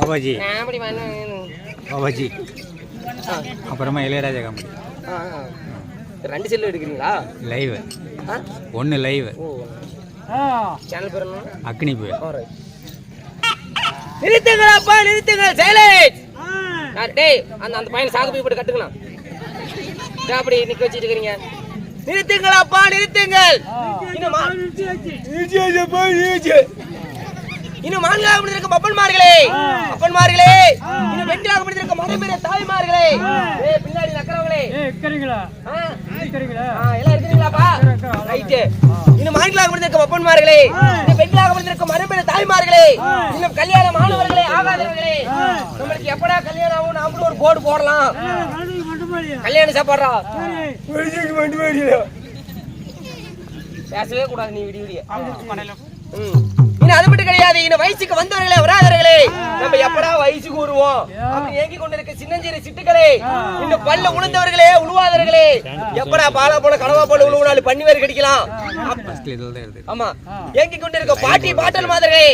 பாபாஜி. நான் அப்படி வேணும். பாபாஜி. ஆ, அப்புறமா இளையராஜா காமெடி. ரெண்டு செல்லு எடுக்கிறீங்களா? லைவ் ஆ? ஒன்று லைவ் சேனல் பேர் என்ன? அக்னி புயல். நிறுத்துங்கள் அப்பா நிறுத்துங்கள். சைலேஜ் டேய் அந்த அந்த பையனை சாகு போய் போட்டு கட்டுக்கலாம். அப்படி நிக்க வச்சிட்டு இருக்கீங்க நிறுத்துங்கள் அப்பா நிறுத்துங்கள். இன்னும் மான்களாக முடிந்திருக்கும் அப்பன்மார்களே. அப்பன்மார்களே இன்னும் பெண்களாக முடிந்திருக்கும் மறைமீற தாய்மார்களே. ஏய், பின்னாடி நக்கறவங்களே. ஆ? ஆ, எல்லாம் இருக்கிறீங்களாப்பா? ரைட்டு இன்னும் மான்களாக முடிந்திருக்கும் அப்பன்மார்களே. இன்னும் பெண்களாக முடிந்திருக்கும் மறைமீற தாய்மார்களே. இன்னும் கல்யாணம் ஆனவர்களே ஆகாதவர்களே. நம்மளுக்கு எப்படா கல்யாணம் ஆகும் நாமளும் ஒரு போர்டு போடலாம். கல்யாணம் சாப்பாடுறா. பேசவே கூடாது நீ விடிய விடிய. ம். இன்னும் அது மட்டும் கிடையாது. இன்னும் வயசுக்கு வந்தவர்களே வராதவர்களே. நம்ம எப்படா வயசுக்கு வருவோம் அப்படி ஏங்கி கொண்டிருக்க சின்னஞ்சிறு சிட்டுக்களே இன்னும் பல்ல உளுந்தவர்களே உழுவாதவர்களே. எப்படா பாலா போல கனவா போல உழுவுனாலும் பண்ணி வேறு கிடைக்கலாம். ஆமா. ஏங்கி கொண்டிருக்க பாட்டி பாட்டல் மாதிரிகளே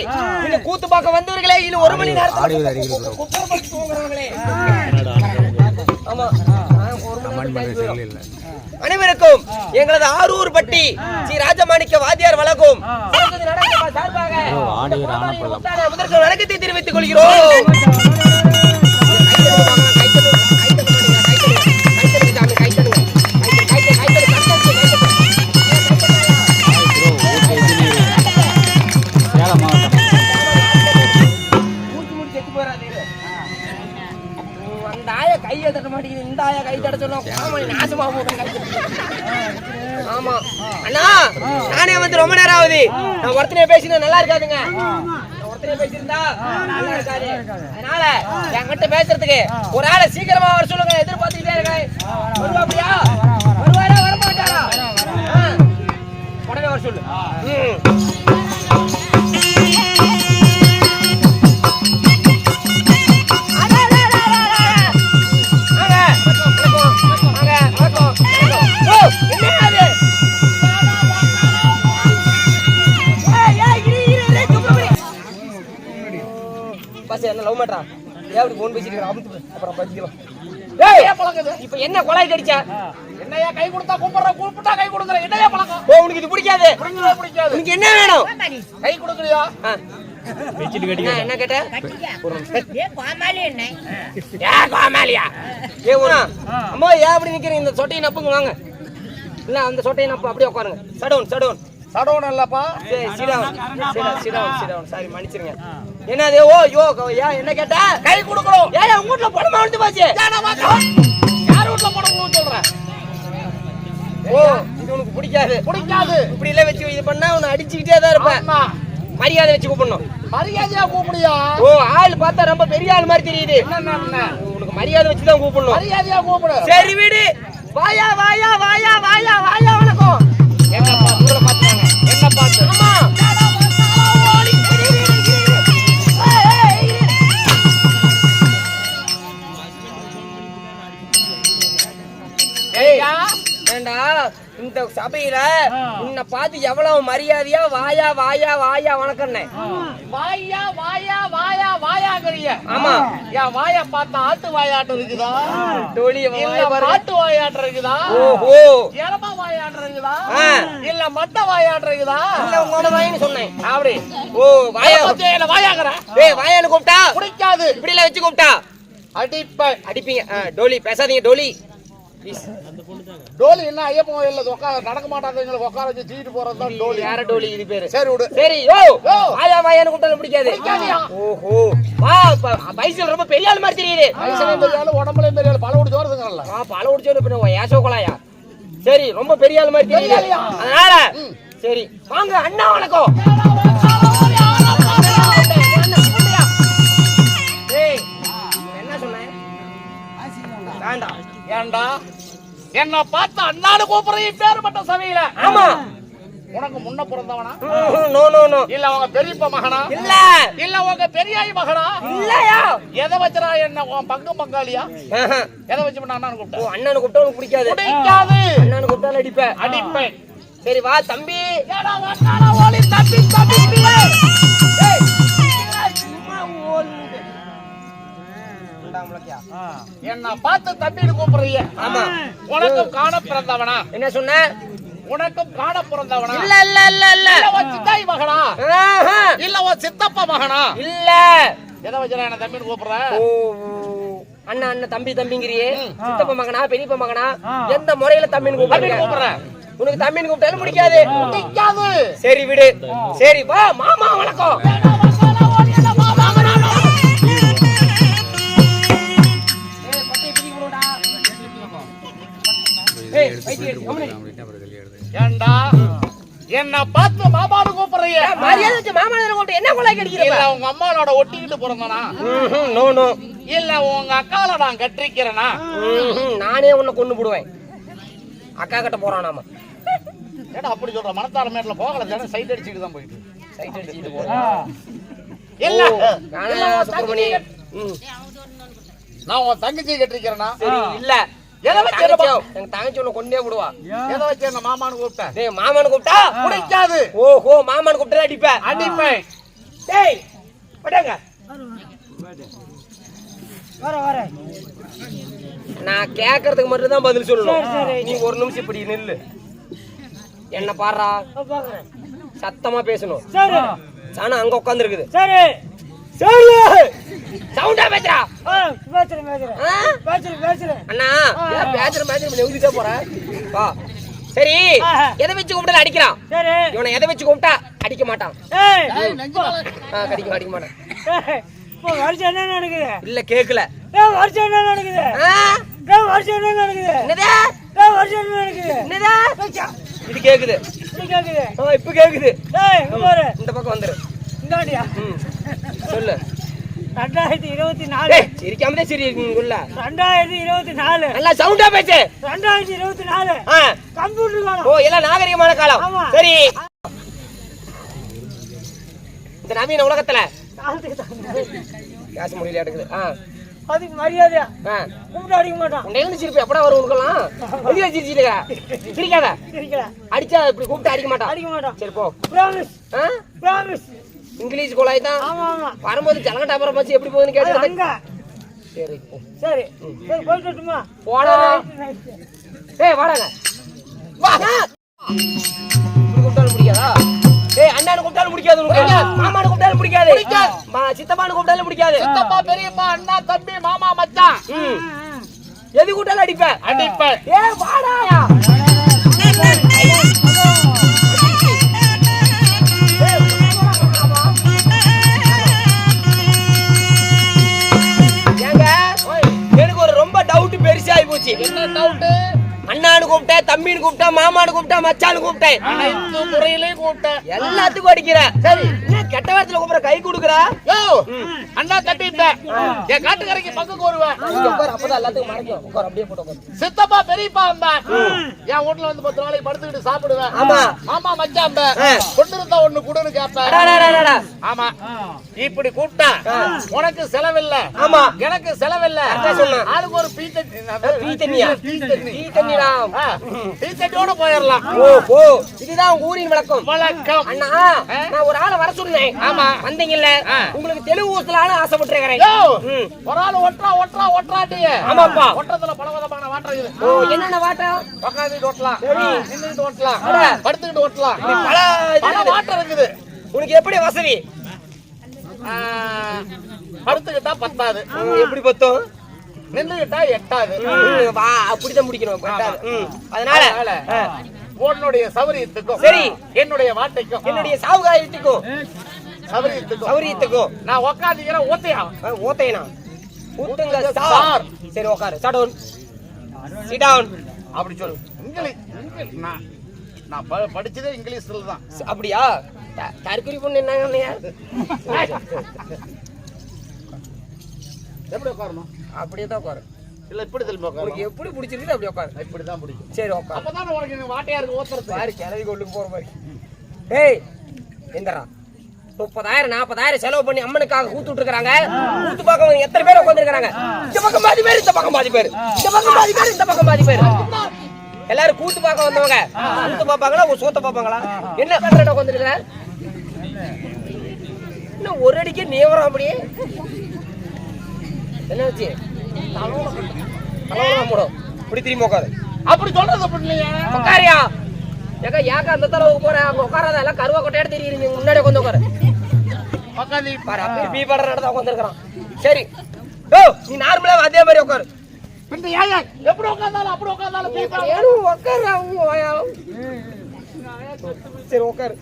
இன்னும் கூத்து பார்க்க வந்தவர்களே இன்னும் ஒரு மணி ஆடியோ நேரத்துக்கு ஆமா. அனைவருக்கும் எங்களது ஆரூர் பட்டி ஸ்ரீ ராஜமாணிக்க வாத்தியார் வழங்கும். முதற்கொள் வணக்கத்தை தெரிவித்துக் கொள்கிறோம். அந்த ஆய கையை தட்ட மாட்டேங்குது. இந்த ஆயா கை தட்ட சொல்லும் ஆமா நாசமா போட்டேன். ஆமா. அண்ணா நானே வந்து ரொம்ப நேரம் ஆகுது. நான் ஒருத்தனே பேசினா நல்லா இருக்காதுங்க. அதனால என்கிட்ட பேசுறதுக்கு ஒரு ஆளை சீக்கிரமா வர சொல்லுங்க. எதிர்பார்த்துக்கிட்டே இருக்கேன். வருவாப்பியா வருவாரா? வர மாட்டாரா ஆ. உடனே வர சொல்லு. லவ் மேட்டரா ஏன் அப்படி போன் பேசிட்டு? அமுத்து அப்புறம் பச்சிக்கலாம் ஏய்! இப்ப என்ன கொலாய் கடிச்சா? என்னையா கை கொடுத்தா கூப்பிடுற கூப்பிட்டா கை கொடுக்குற? என்னையா பழக்கம்? ஓ உனக்கு இது பிடிக்காது. உனக்கு என்ன வேணும்? கை கொடுக்குறியா? என்ன என்ன கேட்ட? ஏ கோமாளி என்ன? ஏ கோமாளியா? ஏ உனா அம்மா ஏன் அப்படி நிக்கிறீங்க? இந்த சொட்டையை நப்புங்க வாங்க. இல்ல அந்த சொட்டையை நப்பு அப்படியே உட்காருங்க. Shutdown shutdown. சடவுன் இல்லப்பா. சரி sit down sit down sit down sit down sorry மன்னிச்சிருங்க. என்னது? ஓ யோ ஏன் என்ன கேட்ட? கை கொடுக்கணும். ஏன் உங்க வீட்டுல படமா வந்து போச்சு. யார் வீட்டுல போடணும்னு சொல்றேன் ஓ இது உனக்கு பிடிக்காது. பிடிக்காது. இப்படி எல்லாம் வச்சு இது பண்ணா உன்னை அடிச்சுக்கிட்டே தான் இருப்பேன். மரியாதை வச்சு கூப்பிடணும். மரியாதையா கூப்பிடியா ஓ ஆள் பார்த்தா ரொம்ப பெரிய ஆள் மாதிரி தெரியுது. உனக்கு மரியாதை வச்சு தான் கூப்பிடணும். மரியாதையா கூப்பிடு. சரி விடு. வாயா வாயா வாயா வாயா வாயா வணக்கம். என்ன பார்த்து என்ன பார்த்து ஆமா. ஏண்டா இந்த சபையில உன்னை பார்த்து எவ்வளவு மரியாதையா வாயா வாயா வாயா வணக்கம்னே. வாயா வாயா வாயா வாயாங்கறிய ஆமா. என் வாயா பார்த்தா ஆட்டு வாயாட்டம் இருக்குதா? டோலி மாட்டு வாயாட்டம் இருக்குதா? ஓஹோ. எலமா வாயாட்டம் இருக்குதா. இல்ல மட்டை வாயாட்டம் இருக்குதா? இல்ல உங்களோட வாயின்னு சொன்னேன். அப்படி. ஓ வாயா. என்ன வாயாங்கிற ஏய் வாயான்னு கூப்பிட்டா? பிடிக்காது. இப்படி எல்லாம் வச்சு கூப்பிட்டா? அடிப்ப அடிப்பீங்க. டோலி பேசாதீங்க டோலி Please. டோலி என்ன ஐயப்பன் கோயில்ல உட்கார நடக்க மாட்டாங்க உட்கார வச்சு சீட்டு போறது தான் டோலி. யார டோலி? இது பேரு. சரி விடு. சரி யோ! யோ. வாயா வாயான்னு கூப்பிட்டாலும் பிடிக்காது? ஓஹோ. வா ப- வயசுல ரொம்ப பெரிய ஆள் மாதிரி தெரியுது. வயசுலயும் பெரிய ஆளு உடம்புலயும் பெரிய ஆளு. பல விட்டு சோறுதுங்கல்ல ஆ பல உடிச்சோடு பின்ன ஏசோ கொலாயா? சரி ரொம்ப பெரிய ஆள் மாதிரி தெரியுது? அதனால சரி வாங்க அண்ணா வணக்கம். என்ன சொன்னேன்? வேண்டாம். ஏன்டா? என்ன பார்த்து அண்ணாடு கூப்பிடுற பேர் பட்ட சபையில. ஆமா. உனக்கு முன்ன பிறந்தவனா? No no no. இல்ல உங்க பெரியப்ப மகனா? இல்ல. இல்ல உங்க பெரியாய் மகனா? இல்லையா? எதை வச்சுடா என்ன உன் பங்கு பங்காளியா. எதை வச்சு ஓ கூப்பிட்டேன் அண்ணனு கூப்பிட்டா உனக்கு பிடிக்காது. பிடிக்காது. அண்ணனு கூப்பிட்டாலும் அடிப்ப அடிப்பேன். சரி வா தம்பி. ஏடா வட்டார ஓலி தப்பி பிள்ளை. ஏய், சும்மா ஓடுங்க. என்ன பார்த்து தம்பின்னு கூப்பிடுறீங்க. ஆமா. உனக்கும் காண பிறந்தவனா? என்ன சொன்ன? உனக்கும் காண பிறந்தவனா? இல்ல இல்ல இல்ல இல்ல. இல்ல உன் சித்தாய் மகனா? ஆஹா. இல்ல உன் சித்தப்பா மகனா? இல்ல. எதை வச்சுடா என்ன தம்பின்னு கூப்பிடுற. அண்ணா அண்ணன் தம்பி தம்பிங்கிறியே. சித்தப்ப மகனா பெரியப்ப மகனா? எந்த முறையில தம்பின்னு கூப்பிடுறேன் உனக்கு தம்பின்னு கூப்பிட்டாலும் பிடிக்காது சரி விடு. சரி வா மாமா வணக்கம். ஏண்டா? என்ன பார்த்து மாமான்னு கூப்பிடுறீங்க மரியாதை வச்சு மாமா கூப்பிட்டு என்ன கொலை இல்ல கடிக்கிறப்ப உங்க அம்மாவோட ஒட்டிக்கிட்டு பிறந்தனா? நோ நோ இல்ல உங்க அக்கால நான் கட்டிருக்கிறேனா நானே உன்னை கொண்டு போடுவேன். அக்கா கிட்ட போறான் நாம. ஏடா அப்படி சொல்ற? மனத்தார மேட்ல போகல. தானே சைட் அடிச்சுட்டு தான் போயிட்டு சைட் அடிச்சுட்டு போறேன். இல்ல நானே சுப்பிரமணியன். ம். நான் உன் தங்கச்சி கட்டிருக்கிறேன்னா சரி இல்ல. எதை வச்சு எங்க தங்கச்சி கொண்டே விடுவா. எதை வச்சு என்ன மாமான்னு கூப்பிட்டேன் டேய் மாமன் கூப்பிட்டா? பிடிக்காது ஓஹோ மாமன் கூப்பிட்டா அடிப்ப. அடிப்பேன். டேய் நான் கேக்குறதுக்கு மட்டும் தான் பதில் சொல்லணும். நீ ஒரு நிமிஷம் இப்படி நில்லு. என்ன பாடுறா? சத்தமா பேசணும். சாணம் அங்க சரி. சரி சவுண்டா பேசுறா பேசுறேன் பேசுறேன்? பேசுறேன் பேசுறேன் அண்ணா ஏன் பேசுற பேசுற நெவுதிட்டே போற? வா. சரி எதை வச்சு கூப்பிட்டா அடிக்கிறான்? சரி. இவனை எதை வச்சு கூப்பிட்டா அடிக்க மாட்டான். கடிக்க அடிக்க மாட்டான். வருஷம் என்ன நடக்குது? இல்ல கேக்கல. ஏய் வருஷம் என்ன நடக்குது? வருஷம் என்ன நடக்குது? என்னது? ஏய் வருஷம் என்ன நடக்குது? என்னது? இது கேக்குது. இப்படி கேக்குது. ஆ, இப்ப கேக்குது. ஏய் இங்க பாரு. இந்த பக்கம் வந்துரு. சொல்லு. ரெண்டாயிரத்தி இருபத்தி நாலு. டேய் சிரிக்காமதே சரி உள்ள ரெண்டாயிரத்தி இருபத்தி நாலு. நல்லா சவுண்டா பேசு. ரெண்டாயிரத்தி இருபத்தி நாலு. கம்ப்யூட்டர் காலம். ஓ எல்லாம் நாகரிகமான காலம். சரி. இந்த நவீன உலகத்துல. பேச முடியல எடுக்குது. ஆ. அதுக்கு மரியாதையா? ஆ. கூப்பிட்டு அடிக்க மாட்டான். உன்னை சிரிப்பு? எப்படா வரும் உனக்கெல்லாம்? வெளியே சிரிச்சிருக்க சிரிக்காத. இருக்கல அடிச்சா இப்படி கூப்பிட்டு அடிக்க மாட்டான். அடிக்க மாட்டான். சரி போ. ப்ராமிஸ் ப்ராமிஸ் இங்கிலீஷ் கோலாய் தான். வரும்போது ஜலகட்டாபுரம் வச்சு எப்படி போகுதுன்னு அது கேட்டு அங்க. சரி. சரி. சரி போயிட்டு வரட்டுமா? போடா. ஏய் வாடாங்க வாடா இப்படி கூப்பிட்டாலும் பிடிக்காதா ஏய் அண்ணானு கூப்பிட்டாலும் பிடிக்காது உனக்கு. மாமானு கூப்பிட்டாலும் பிடிக்காது மா சித்தப்பானு கூப்பிட்டாலும் பிடிக்காது சித்தப்பா பெரியப்பா அண்ணா தம்பி மாமா மச்சான். எது கூட்டாலும் அடிப்பேன். அடிப்பேன். ஏ வாடாயா கூப்பிட்டேன் மாமானு கூப்பிட்டேன். மச்சானு கூப்பிட்டேன் கூப்பிட்டேன். எல்லாத்துக்கும் அடிக்கிற சரி. கெட்ட வாரத்துல கூப்பிடுற கை கொடுக்குற? யோ! அண்ணா கட்டிட்டேன் என் காட்டுக்கரைக்கு இங்க உட்காரு, அப்பதான் எல்லாத்துக்கும் மறைக்கும். உட்காரு அப்படியே போட்டு உட்காரு. சித்தப்பா பெரியப்பா அம்பா. என் வீட்டுல வந்து பத்து நாளைக்கு படுத்துக்கிட்டு சாப்பிடுவேன். ஆமா. மாமா மச்சான் அம்பா. கொண்டு இருந்தா ஒண்ணு குடுன்னு கேட்பேன். ஆமா. இப்படி கூப்பிட்டா உனக்கு செலவில்ல. ஆமா. எனக்கு செலவில்ல. ஆளுக்கு ஒரு பீ டீ தண்ணியா? டீ தண்ணி. டீ தண்ணிடா ஆ, டீ தண்ணியோட போயிடலாம். ஓ ஓ இதுதான் ஊரின் விளக்கம் வணக்கம் அண்ணா நான் ஒரு ஆளை வர சொன்னேன் ஆமா. வந்தீங்கல்ல. உங்களுக்கு தெலுங்கு ஊசலான்னு ஆசைப்பட்டிருக்கிறேன். ஒரு ஆள் ஒட்டுறா ஒட்டுறா ஒட்டுறாட்டியே ஆமாப்பா. ஒட்டுறதுல பலவிதமான வாட்டம் இது. என்னென்ன வாட்டம் உட்காந்துட்டு ஓட்டலாம். நின்றுட்டு ஓட்டலாம். படுத்துக்கிட்டு ஓட்டலாம். பல பல. வாட்டம் இருக்குது. உனக்கு எப்படி வசதி? படுத்துக்கிட்டா பத்தாது. எப்படி பத்தும்? நின்றுகிட்டா எட்டாது. வா அப்படிதான் முடிக்கணும். அதனால. உன்னுடைய சௌரியத்துக்கும் சரி. என்னுடைய வாட்டைக்கும் என்னுடைய சாவுகாரியத்துக்கும் சௌரியத்துக்கும் நான் உக்காந்துக்கிறேன் ஊத்தையா ஆ, ஓத்தையனா? ஊத்துங்க சார். சார். சரி உட்காரு சட் டவுன் சிட் டவுன் அப்படி சொல்லு. இங்கிலீஷ் நான் நான் படிச்சதே இங்கிலீஷ்ல தான். அப்படியா? தற்கொலை பொண்ணு என்னங்க எப்படி உட்காரணும் அப்படியே தான் உட்காரு இல்ல இப்படி திரும்பி உட்காரணும் எப்படி பிடிச்சிருக்கு அப்படி உட்காரு இப்படிதான் பிடிக்கும். சரி உட்காரு அப்பதான் உனக்கு இந்த வாட்டையா இருக்கு ஓத்துறது பாரு கிளவி கொண்டு போற மாதிரி. டேய் எந்தரா முப்பதாயிரம் நாற்பதாயிரம் செலவு பண்ணி அம்மனுக்காக கூத்துட்டு இருக்காங்க கூத்து பக்கம் எத்தனை பேர் உட்காந்துருக்காங்க இந்த பக்கம் பாதி பேர் இந்த பக்கம் பாதி பேர். இந்த பக்கம் பாதி பேர் இந்த பக்கம் பாதி பேர். எல்லாரும் கூத்து பார்க்க வந்தவங்க. கூத்து பார்ப்பாங்களா ஒரு சோத்த பார்ப்பாங்களா? என்ன பண்ற உட்காந்துருக்க இன்னும் ஒரு அடிக்கு நீவரம் அப்படியே? என்ன வச்சு தலைவரம் மூடும் இப்படி திரும்பி உட்காரு. அப்படி சொல்றது அப்படி இல்லையா. உட்காரியா? ஏக்கா ஏக்கா அந்த தளவுக்கு போறேன். அங்க உட்காராத எல்லாம் கருவா கொட்டையாட தெரியுது முன்னாடி உட்காந்து உட்காரு. பீ படம் நடந்தா உட்காந்துருக்கான் சரி. ஓ நீ நார்மலா அதே மாதிரி உட்காரு பின்ன ஏன் எப்படி உட்காந்தாலும் அப்படி உட்காந்தாலும் பேசலாம் ஏனும் உட்காரு. சரி உட்காரு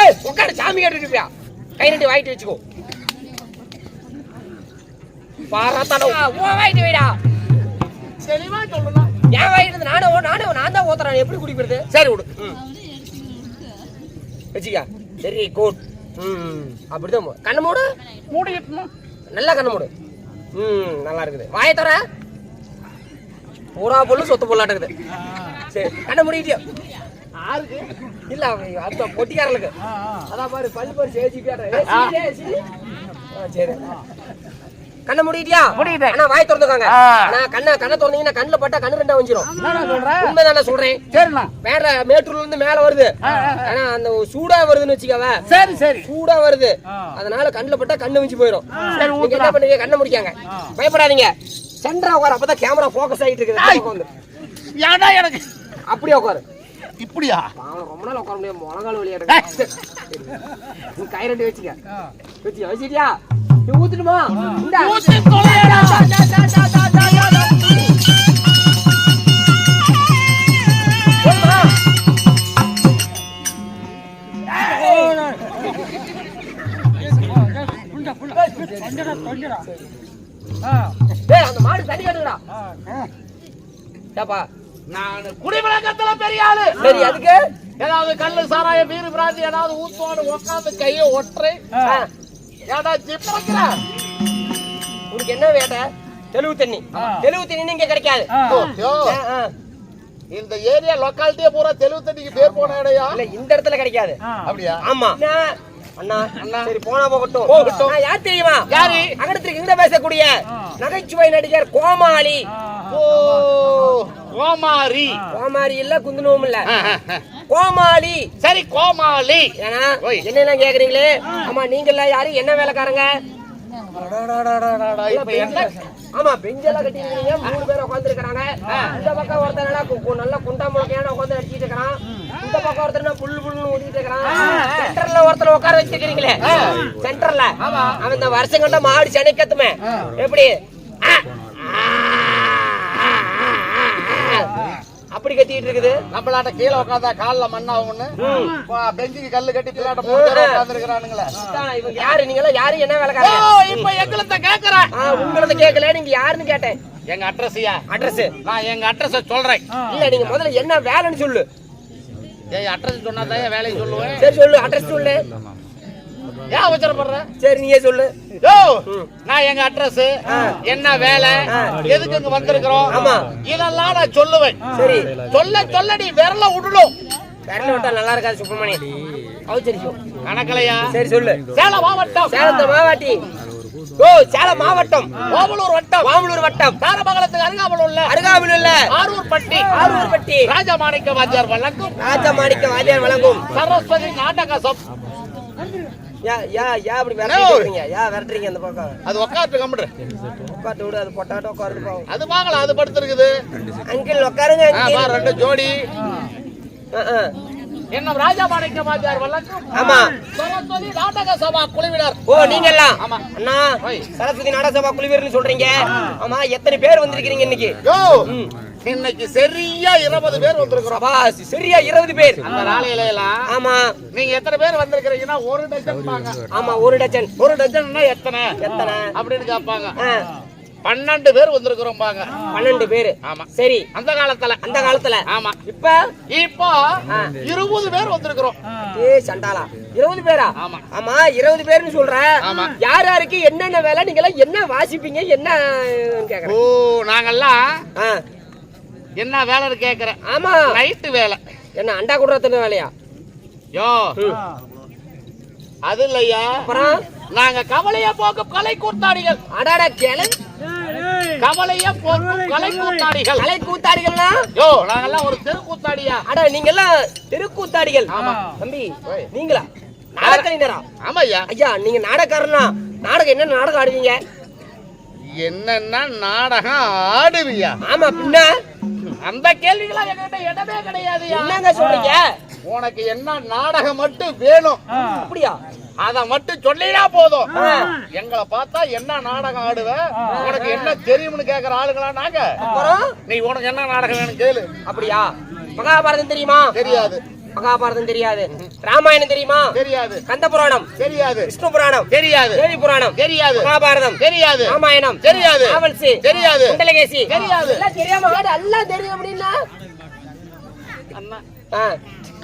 ஏய் உட்காரு சாமி கேட்டுட்டு இருப்பியா? கை ரெண்டு வாங்கிட்டு வச்சுக்கோ. பாரா தலை உன் வாங்கிட்டு வைடா. தெளிவா சொல்லலாம் ஏன் வாங்கிட்டு நானே நானே நான் தான் ஓத்துறேன் எப்படி குடிக்கிறது? சரி விடு. வச்சுக்க. சரி குட் ம் அப்படிதான் கண்ணை மூடு. மூடிக்கிட்டு நல்லா கண்ணை மூடு. ம் நல்லா இருக்குது. வாயை தர பூரா பொண்ணு சொத்து பொருளாட்டுக்குது சரி கண்ணை முடிக்கிட்டியோ? இல்ல அவன் அடுத்த பொட்டிக்காரர்களுக்கு. அதான் பாரு பல்லு பாரு சேச்சி சரி. கண்ணை முடிக்கிட்டியா முடிக்கிட்டேன். அண்ணா வாய் திறந்துக்காங்க. ஆ. அண்ணா கண்ணை கண்ணை திறந்தீங்கன்னா கண்ணுல பட்டா கண்ணு ரெண்டா சொல்ற? உண்மைதானே சொல்றேன். சரிண்ணா. மேல மேட்டூர்ல இருந்து மேல வருது ஆனா அந்த சூடா வருதுன்னு வச்சுக்கவ. சரி சரி. சூடா வருது. அதனால கண்ணுல பட்டா கண்ணு வச்சு போயிடும் நீங்க என்ன பண்ணுவீங்க? கண்ணை முடிக்காங்க. பயப்படாதீங்க. சென்டரா உட்கார அப்பதான் கேமரா ஃபோக்கஸ் ஆயிட்டு இருக்குது. ஏன்டா எனக்கு? அப்படியே உட்காரு. இப்படியா? ரொம்ப நாள் உட்கார முடியாது. முழங்கால் வழியா இருக்கு. கை ரெண்டு வச்சுக்க. வச்சுக்க வச்சுட்டியா நீ ஊத்துட்டுமா? அந்த மாடு தண்ணி ஏப்பா. நான் குடிமலக்கத்துல பெரிய ஆளு. சரி அதுக்கு? ஏதாவது கல்லு சாராய பீரு பிராந்தி ஏதாவது ஊத்துவாடு உட்காந்து கையை ஒற்றை ஏடா ஜிப் வைக்கிற உனக்கு என்ன வேட்டை? தெளிவு தண்ணி. தெளிவு தண்ணி இங்க கிடைக்காது. இந்த ஏரியா லொக்காலிட்டியே பூரா தெலுங்கு தண்ணிக்கு பேர் போன இடையா? இல்ல இந்த இடத்துல கிடைக்காது. அப்படியா? ஆமா. அண்ணா அண்ணா. சரி போனா போகட்டும். போகட்டும். நான் யார் தெரியுமா? யாரு? அகடத்திற்கு இங்க பேசக்கூடிய நகைச்சுவை நடிகர் கோமாளி. ஓ. கோமாரி. கோமாரி இல்ல. குந்துனவும் இல்ல. கோமாளி. சரி கோமாளி. ஏன்னா ஓய். என்ன கேக்குறீங்களே? ஆமா நீங்க யாரு? என்ன வேலைக்காரங்க? ஆமா பெஞ்செல்லாம் கட்டிருக்கீங்க மூணு பேர் உட்காந்துருக்காங்க இந்த பக்கம் ஒருத்தன் நல்லா குண்டா முழக்கையான உட்காந்து அடிச்சிட்டு இருக்கான் இந்த பக்கம் ஒருத்தர் புல் புல்னு ஊதிட்டு இருக்கான் சென்டர்ல ஒருத்தர் உட்கார வச்சிருக்கீங்களே சென்டர்ல அவன் இந்த வருஷம் கண்ட மாடு சென்னைக்கத்துமே எப்படி ஆ, ஆ, ஆ, ஆ, ஆ. அப்படி கத்திட்டு இருக்குது. நம்மளாட்ட கீழே உட்காந்தா கால்ல மண்ணாகும்னு பெஞ்சுக்கு கல்லு கட்டி பிள்ளாட்ட உட்காந்துருக்கிறானுங்களே யாரு நீங்க எல்லாம் யாரு? என்ன வேலைக்காரங்க? இப்ப எங்களை கேக்குறேன் உங்களத கேட்கல நீங்க யாருன்னு கேட்டேன். எங்க அட்ரஸ்யா அட்ரஸ் நான் எங்க அட்ரஸ் சொல்றேன். இல்ல நீங்க முதல்ல என்ன வேலைன்னு சொல்லு. என் அட்ரஸ் சொன்னாதான் வேலையை சொல்லுவேன். சரி சொல்லு. அட்ரஸ் சொல்லு. ஏன் அவசரப்படுற? சரி நீயே சொல்லு. யோ நான் எங்க அட்ரஸ் என்ன வேலை எதுக்கு இங்க வந்திருக்கிறோம்? ஆமா. இதெல்லாம் நான் சொல்லுவேன். சரி. சொல்ல சொல்ல நீ விரல விடணும். விரல விட்டா நல்லா இருக்காது சுப்பிரமணி. அவுச்சரிக்கும் கணக்கலையா சரி சொல்லு. சேலம் மாவட்டம். சேலத்து மாவாட்டி. ஓ சேலம் மாவட்டம். ஓமலூர் வட்டம். மாமலூர் வட்டம். தாரமங்கலத்துக்கு அருகாமல் உள்ள அருகாமையில் உள்ள ஆரூர் பட்டி ஆரூர்பட்டி. ராஜமாணிக்க வாத்தியார் வழங்கும். ராஜா மாணிக்க வாத்தியார் வழங்கும். சரஸ்வதி நாடக அது உட்காந்து கம்பிடு உட்காந்து விடு அது பொட்டாட்டோ உட்காரு அது வாங்கலாம் அது படுத்திருக்குது. அங்கிள் உட்காருங்க ரெண்டு ஜோடி. என்ன ராஜமாணிக்க வாத்தியார் வழங்கும் ஆமா. சரஸ்வதி நாடக சபா குழுவினர். ஓ நீங்க எல்லாம் ஆமா. அண்ணா. சரஸ்வதி நாடகசபா குழுவீர்னு சொல்றீங்க. ஆமா எத்தனை பேர் வந்திருக்கீங்க இன்னைக்கு? யோ இன்னைக்கு சரியா இருபது பேர் வந்திருக்கிறோம். சபா சரியா இருபது பேர். அந்த நாளையில எல்லாம் ஆமா. நீங்க எத்தனை பேர் வந்திருக்கிறீங்கன்னா ஒரு டஜன் பாங்க ஆமா ஒரு டஜன். ஒரு டஜன்னா எத்தனை? எத்தனை? அப்படின்னு கேட்பாங்க. பன்னெண்டு பேர் வந்திருக்கிறோம் பாங்க பன்னெண்டு பேரு. ஆமா. சரி அந்த காலத்துல அந்த காலத்துல. ஆமா. இப்ப? இப்போ இருபது பேர் வந்திருக்கிறோம். ஏ சண்டாளா. இருபது பேரா? ஆமா. ஆமா இருபது பேர்னு சொல்ற. ஆமா. யார் யாருக்கு என்னென்ன வேலை? நீங்க எல்லாம் என்ன வாசிப்பீங்க? என்ன ஓ கேக்குறேன். நாங்கெல்லாம் ஆ, என்ன வேலைன்னு கேக்குறேன். ஆமா. நைட்டு வேலை. என்ன அண்டா குடுறதுன்னு வேலையா? யோ. அது இல்லையா? அப்புறம்? நாங்க கவலைய போக்கும் கலை கூத்தாடிகள் அடாடா கிளை. கவலைய போக்கும் கலை கூத்தாடிகள் கலை கூத்தாடிகள்னா யோ நாங்கெல்லாம் ஒரு தெரு கூத்தாடியா அட நீங்க எல்லாம் தெருக்கூத்தாடிகள். ஆமா. தம்பி. நீங்களா? நாடகலைஞரா ஆமாய்யா. ஐயா நீங்க நாடகக்காரனா? நாடகம் என்ன நாடகம் ஆடுவீங்க? என்னன்னா நாடகம் ஆடுவியா? ஆமா பின்ன? அந்த கேள்விகளா என்கிட்ட இடமே கிடையாதுயா. என்னங்க சொல்றீங்க? உனக்கு என்ன நாடகம் மட்டும் வேணும்? அப்படியா? அத மட்டும் சொல்லிடா போதும். எங்களை பார்த்தா என்ன நாடகம் ஆடுவ? உனக்கு என்ன தெரியும்னு கேக்குற ஆளுங்களா நாங்க. அப்புறம்? நீ உனக்கு என்ன நாடகம் வேணும் கேளு. அப்படியா? மகாபாரதம் தெரியுமா? தெரியாது. மகாபாரதம் தெரியாது. ராமாயணம் தெரியுமா? தெரியாது. கந்த புராணம்? தெரியாது. விஷ்ணு புராணம்? தெரியாது. தேவி புராணம்? தெரியாது. மகாபாரதம்? தெரியாது. ராமாயணம்? தெரியாது. நாவல்ஸ்? தெரியாது. குண்டலகேசி? தெரியாது. எல்லாம் தெரியாம எல்லாம் தெரியும் அப்படின்னா? அண்ணா ஆ,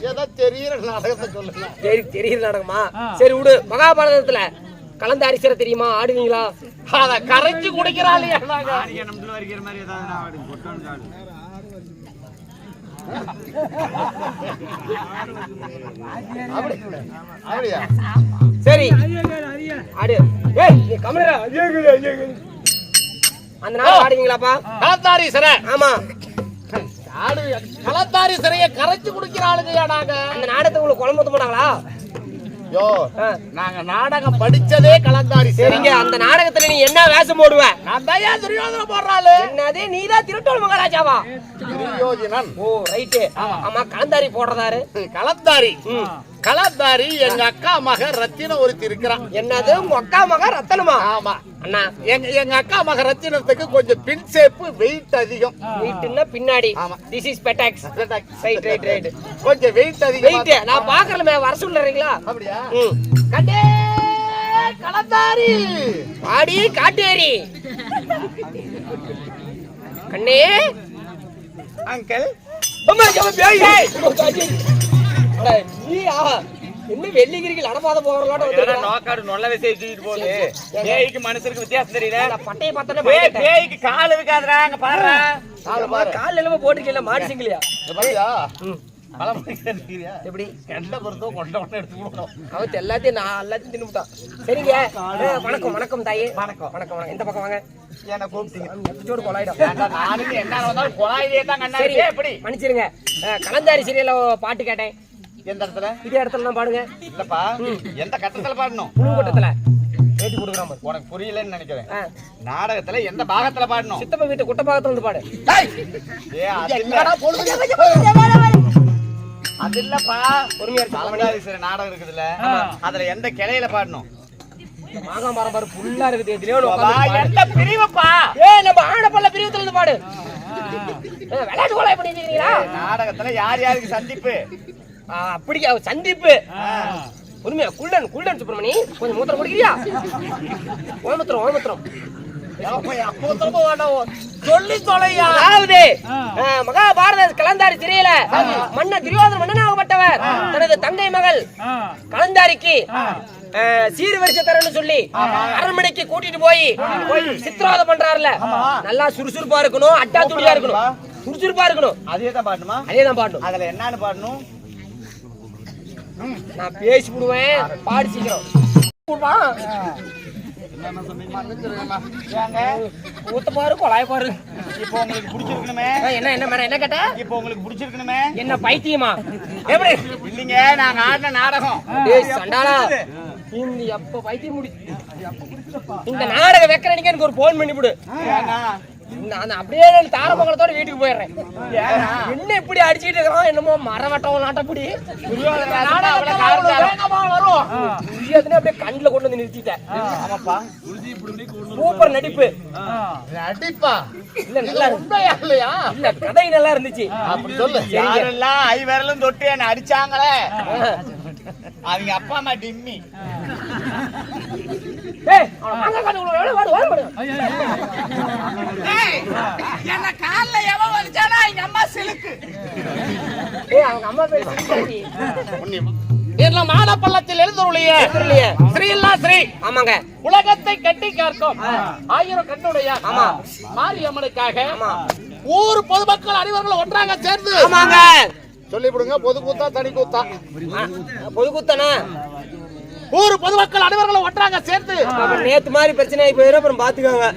ஏதோ தெரியுற நாடகத்தை சொல்லுங்க. சரி தெரியுது நாடகமா? சரி விடு. மகாபாரதத்துல கலந்த அரிசரை தெரியுமா? ஆடுவீங்களா? அத கரைச்சு குடிக்கிறாள் சரி. ஆடு. ஏய் நீ கமலரா? அந்த நாள் ஆடுவீங்களாப்பா? களத்தாரி சிறை ஆமா. ஆடு களத்தாரி சிறையை கரைச்சு குடிக்கிற ஆளுங்கயா நாங்க? அந்த நாடகத்தை உங்களுக்கு குழம்பு ஊத்த மாட்டாங்களா யோ. நாங்க நாடகம் படிச்சதே சிறை. சரிங்க அந்த நாடகத்துல நீ என்ன வேஷம் போடுவ? நான் தயா துரியோதன போடுறாளு? என்னது நீதான் திருட்டோல் மகாராஜாவா? துரியோதனன். ஓ ரைட்டு. ஆமா. காந்தாரி போடுறதாரு. களத்தாரி. களத்தாரி எங்க அக்கா மக ரத்தின ஒருத்தி இருக்கிறான் என்னது? உங்க அக்கா மகா ரத்தனமா? ஆமா. அண்ணா. எங்க எங்க அக்கா மக ரத்தினத்துக்கு கொஞ்சம் பின் சேப்பு வெயிட் அதிகம். வீட்டுன்னா பின்னாடி. ஆமா. திஸ் இஸ் பெட்டாக்ஸ் ரைட் ரைட் ரைட் கொஞ்சம் வெயிட் அதிகம் வெயிட் நான் பாக்குறேன் வர சொல்றீங்களா அப்படியா? கண்டே களத்தாரி பாடி காட்டேரி. கண்ணே. அங்கிள். அம்மா ஜம பேய். நீயா? என்ன வெள்ளிகிரிக்கு நடப்பாத நோக்காடு நொல்ல விசை தூக்கிட்டு போகுது. பேய்க்கு மனுஷருக்கு வித்தியாசம் தெரியல. பட்டைய பார்த்தனே பேய் பேய்க்கு கால் இருக்காதுடா அங்க பாருடா. கால் போட்டுக்கல பாத்தியா? எப்படி? கெண்ட பொறுத்தோ கொண்ட ஒண்ணு எடுத்து எல்லாத்தையும் நான் எல்லாத்தையும் தின்னுட்டான் சரிங்க. வணக்கம் வணக்கம் தாயே. வணக்கம். வணக்கம் வணக்கம். இந்த பக்கம் வாங்க. என்ன கூப்பிட்டீங்க. கொலாயிடும். என்ன தான் கண்ணா. எப்படி மன்னிச்சிருங்க. கலந்தாரி சீரியல்ல பாட்டு கேட்டேன். எந்த இடத்துல? இதே இடத்துல தான் பாடுங்க. இல்லப்பா எந்த கட்டத்துல பாடணும்? புழு கூட்டத்துல. ஏற்றி கொடுக்குறான் பாரு. உனக்கு புரியலன்னு நினைக்கிறேன். நாடகத்துல எந்த பாகத்துல பாடணும்? சித்தப்பா வீட்டு குட்ட பாகத்துல வந்து பாடு. ஏ, அது இல்ல. அது இல்லப்பா. பொறுமையா இருக்கு கலந்தாரிசர நாடகம் இருக்குதுல்ல. அதுல எந்த கிளையில பாடணும்? பாரு புல்லா இருக்குது. உட்கார்ந்து பாடு. எந்த பிரிவுப்பா? ஏய் நம்ம ஆனப்பள்ள பிரிவத்துல இருந்து பாடு. விளையாட்டு கொலை நாடகத்துல யார் யாருக்கு சந்திப்பு? அப்படி சந்திப்பு. உண்மையா குள்ளன் குள்ளன் சுப்பிரமணி. கொஞ்சம் மூத்திரம் குடிக்கிறியா ஓமத்திரம் ஓமத்திரம் சொல்லி தொலையா. அதாவது மகாபாரத கலந்தாரி திரையில மன்ன துரியோதன மன்னனாகப்பட்டவர் தனது தங்கை மகள் கலந்தாரிக்கு சீர்வரிசை தரேன்னு சொல்லி அரண்மனைக்கு கூட்டிட்டு போய் சித்திரவதை பண்றாருல. நல்லா சுறுசுறுப்பா இருக்கணும் அட்டா துடியா இருக்கணும்? சுறுசுறுப்பா இருக்கணும். அதே தான் பாடணுமா? அதே தான் பாடணும். அதுல என்னன்னு பாடணும்? நான் பேசி விடுவேன் பாடி சீக்கிரம் கொலாய பாரு இப்போ உங்களுக்கு பிடிச்சிருக்கணுமே. என்ன என்ன மேடம் என்ன கேட்ட? இப்போ உங்களுக்கு பிடிச்சிருக்கணுமே. என்ன பைத்தியமா? எப்படி? இல்லைங்க நாங்க ஆடின நாடகம். சண்டாளா. இந்த எப்ப பைத்தியம் இந்த நாடகம் வைக்கிறேன்னு எனக்கு ஒரு போன் பண்ணி விடு. நான் நான் அப்படியே நான் தாரமங்கலத்தோட வீட்டுக்கு போயிடுறேன். என்ன இப்படி அடிச்சிட்டு இருக்கிறோம் என்னமோ மரவட்டம் நாட்டப்படி. வரும். அப்படியே கண்ணுல கொண்டு வந்து நிறுத்திட்டேன். ஆமாப்பா. சூப்பர் நடிப்பு. நடிப்பா? இல்ல நல்லா. உண்மையா இல்லையா? இல்ல கதை நல்லா இருந்துச்சு. அப்படி சொல்லு. யாரெல்லாம் ஐ விரலும் தொட்டு என்ன அடிச்சாங்களே? அவங்க அப்பா அம்மா டிம்மி. என்ன கால்ல எவன் எங்க அம்மா சிலுக்கு. ஏய், அவங்க அம்மா பேர் எழுந்துருளிய தெரியலையே. ஸ்ரீல்லா ஸ்ரீ. ஆமாங்க. உலகத்தை கட்டி காக்கும் ஆயிரம் கண்ணுடைய ஆமா. மாரியம்மனுக்காக ஊர் பொதுமக்கள் அனைவர்களும் ஒன்றாக சேர்ந்து ஆமாங்க. சொல்லிவிடுங்க பொது கூத்தா தனி கூத்தா பொதுக்குத்தனா? ஊர் பொதுமக்கள் அனைவர்களும் ஒன்றாக சேர்ந்து அப்புறம் நேத்து மாதிரி பிரச்சனை ஆகி போயிடும் அப்புறம் பாத்துக்கோங்க.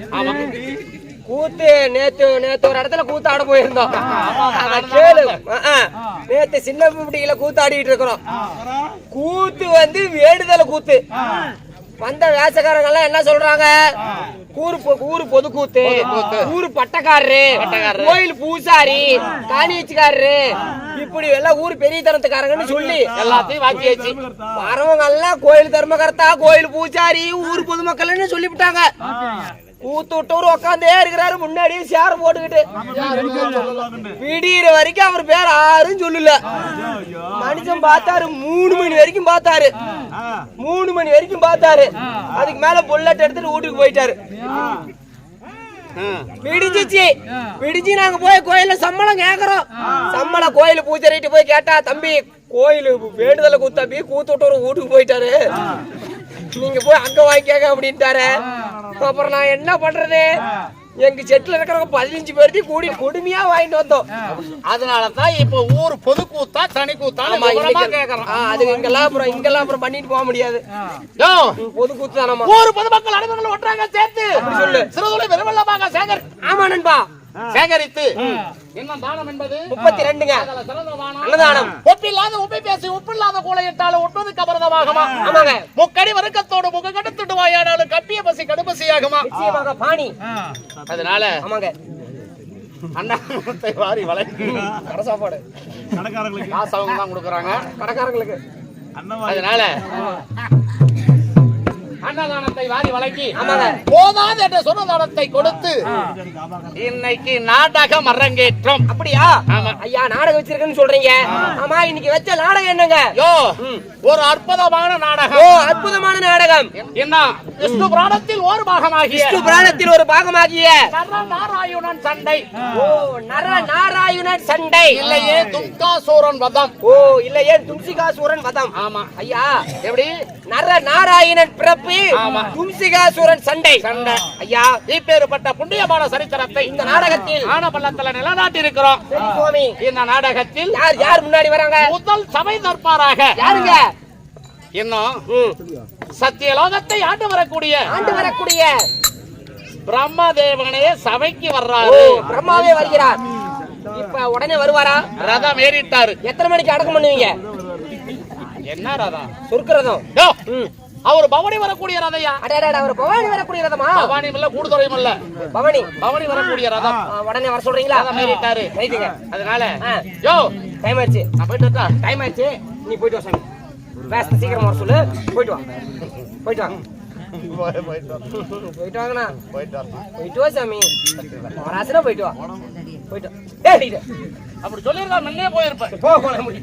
கூத்து நேத்து நேத்து ஒரு இடத்துல கூத்தாட போயிருந்தோம். கேளு. நேத்து சின்ன பிடிக்கல கூத்தாடிட்டு இருக்கிறோம். கூத்து வந்து வேடுதல கூத்து. வந்த வேசக்காரங்க எல்லாம் என்ன சொல்றாங்க? ஊரு ஊரு பொது கூத்து ஊரு பட்டக்காரரு. கோயில் பூசாரி. காணியச்சுக்காரரு. இப்படி எல்லாம் ஊர் பெரிய தரத்துக்காரங்கன்னு சொல்லி எல்லாத்தையும் வாங்கியாச்சு வரவங்க எல்லாம் கோயில் தர்மகர்த்தா கோயில் பூசாரி ஊர் பொதுமக்கள்னு சொல்லிவிட்டாங்க. கூத்து விட்டவரு உட்காந்தே இருக்கிறாரு முன்னாடியே சேர போட்டுக்கிட்டு. விடியிற வரைக்கும் அவர் பேர் யாரும் சொல்லல. மனுஷன் பார்த்தாரு மூணு மணி வரைக்கும் பார்த்தாரு. மூணு மணி வரைக்கும் பார்த்தாரு. அதுக்கு மேல புல்லட் எடுத்துட்டு வீட்டுக்கு போயிட்டாரு. விடிஞ்சிச்சு. விடிஞ்சு நாங்க போய் கோயில சம்பளம் கேக்குறோம். சம்பளம் கோயில பூஜை போய் கேட்டா தம்பி கோயில் வேண்டுதலை கூத்தாப்பி கூத்து விட்டு வீட்டுக்கு போயிட்டாரு. நீங்க போய் அங்க வாங்கிக்கங்க அப்படின்ட்டாரு. அப்புறம் நான் என்ன பண்றது? எங்க செட்டுல இருக்கிறவங்க பதினஞ்சு பேர்த்தையும் கூடி கொடுமையா வாங்கிட்டு வந்தோம். அதனாலதான் இப்ப ஊர் பொதுக்கூத்தா தனி கூத்தா கேக்குறோம் ஆ, அது இங்கெல்லாம் அப்புறம் இங்கெல்லாம் அப்புறம் பண்ணிட்டு போக முடியாது. பொது கூத்து தானம்மா. ஊர் பொதுமக்கள் அனைவரும் ஒன்றாக சேர்த்து சொல்லு. சிறுதுளை பெருவெள்ளமாக சேகர். ஆமா நண்பா. சேகரித்து. என்ன தானம் என்பது முப்பத்தி ரெண்டுங்க. அன்னதானம். ஒப்பில்லாத உப்பை பேசி உப்பில்லாத கூளையிட்டாலும் ஒட்டுவதுக்கு அபரதமாகுமா ஆமாங்க. முக்கடி வறுக்கத்தோடு முக கடுத்துட்டு வாயானாலும் கப்பிய பசி நிச்சயமாக பாணி. அதனால ஆமாங்க. அண்ணாத்தை வாரி வளைக்கு கடை சாப்பாடு. காசு அவங்க தான் கொடுக்குறாங்க கடைக்காரங்களுக்கு அதனால அன்னதானத்தை வாரி வழங்கி போதாது என்ற சொன்னதானத்தை கொடுத்து இன்னைக்கு நாடகம் அரங்கேற்றம். அப்படியா. ஐயா நாடகம் வச்சிருக்கேன்னு சொல்றீங்க. ஆமா இன்னைக்கு வச்ச நாடகம் என்னங்க? யோ ஒரு அற்புதமான ஓ நாடகம் அற்புதமான நாடகம். என்ன? விஷ்ணு புராணத்தில் ஒரு பாகமாகிய. விஷ்ணு புராணத்தில் ஒரு பாகமாகிய. நர நாராயணன் சண்டை. ஓ நர நாராயணன் சண்டை. இல்லையே துர்காசூரன் வதம். ஓ இல்லையே தும்சிகாசூரன் வதம். ஆமா. ஐயா எப்படி? நர நாராயணன் பிறப்பு. தும்சிகாசூரன் சண்டை. சண்டை. ஐயா இப்பேற்பட்ட புண்ணியமான சரித்திரத்தை இந்த நாடகத்தில் ஆனபள்ளத்துல நிலநாட்டி இருக்கிறோம் சரி சுவாமி. இந்த நாடகத்தில் யார் யார் முன்னாடி வராங்க? முதல் சபை தற்பாராக யாருங்க? இன்னும். சத்தியலோகத்தை ஆண்டு வரக்கூடிய ஆண்டு வரக்கூடிய பிரம்மதேவனே சபைக்கு வர்றாரு. பிரம்மாவே வருகிறார். இப்ப உடனே வருவாரா? ரதம் ஏறிட்டாரு. எத்தனை மணிக்கு அடக்கம் பண்ணுவீங்க? என்ன ரதம்? சொர்க்கரதம் யோ, ம். அவர் பவனி வரக்கூடிய ரதையா? அடடா அவர் பவானி வரக்கூடிய ரதமா? பவானி இல்ல கூடுதுறையும் இல்ல. பவானி. பவனி வரக்கூடிய ரதம். உடனே வர சொல்றீங்களா? ரதம் ஏறிட்டாரு. ரைட்டுங்க அதனால. யோ! டைம் ஆயிடுச்சு. நான் போயிட்டு வரட்டா? டைம் ஆயிடுச்சு. நீ போயிட்டு வா சாமி. வேஸ்ட் சீக்கிரம் வர சொல்லு. போயிட்டு வா. போயிட்டு வாங்க போயிட்டு வாங்கண்ணா. போயிட்டு வா சாமி. வராசனா போயிட்டு வா. போயிட்டு வா. அப்படி சொல்லியிருந்தா முன்னே போயிருப்பேன். போ போல முடி